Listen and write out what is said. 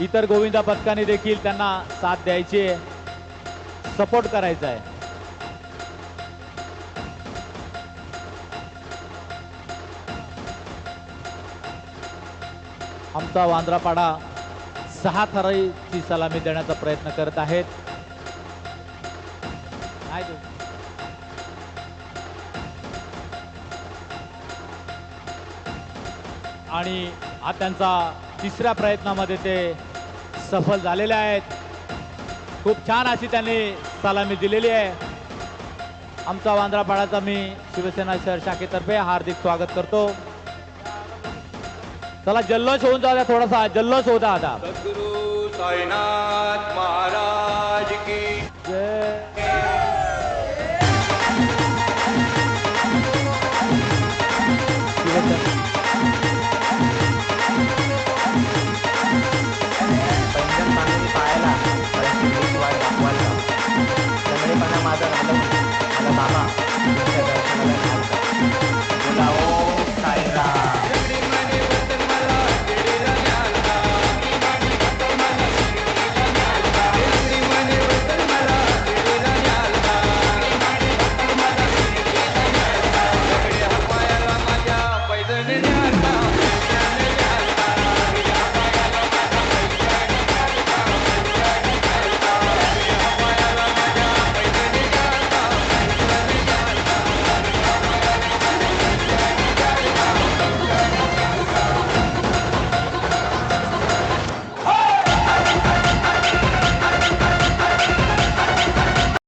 इतर गोविंदा पथकाने देखील त्यांना साथ द्यायची आहे. सपोर्ट करायचा आहे. आमचा वांद्रापाडा सहा थराईची सलामी देण्याचा प्रयत्न करत आहेत. आणि हा त्यांचा तिसऱ्या प्रयत्नामध्ये ते सफल झालेल्या आहेत. खूप छान अशी त्यांनी सलामी दिलेली आहे. आमचा वांद्रापाडाचा मी शिवसेना शहर शाखेतर्फे हार्दिक स्वागत करतो. चला जल्लोष होऊन जाऊया थोडासा. जल्लोष होता आता. महाराज. 妈妈。